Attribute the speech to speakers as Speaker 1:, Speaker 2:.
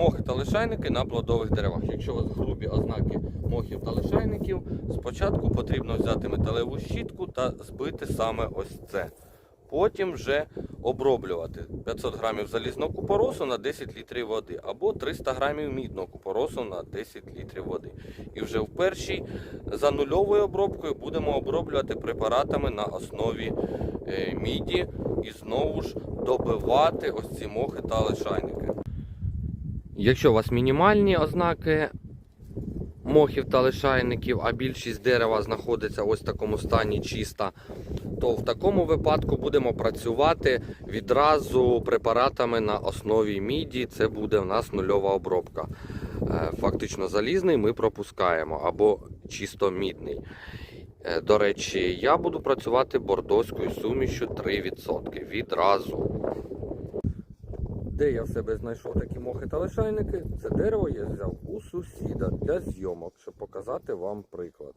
Speaker 1: Мохи та лишайники на плодових деревах. Якщо у вас грубі ознаки мохів та лишайників, спочатку потрібно взяти металеву щітку та збити саме ось це. Потім вже оброблювати 500 грамів залізного купоросу на 10 літрів води або 300 грамів мідного купоросу на 10 літрів води. І вже в першій за нульовою обробкою будемо оброблювати препаратами на основі е, міді і знову ж добивати ось ці мохи та лишайники. Якщо у вас мінімальні ознаки мохів та лишайників, а більшість дерева знаходиться ось в такому стані чиста, то в такому випадку будемо працювати відразу препаратами на основі міді. Це буде в нас нульова обробка. Е, Фактично залізний ми пропускаємо або чисто мідний. Е, До речі, я буду працювати бордоською сумішю 3% відразу. Де я в себе знайшов такі мохи та лишайники, це дерево я взяв у сусіда для зйомок, щоб показати вам приклад.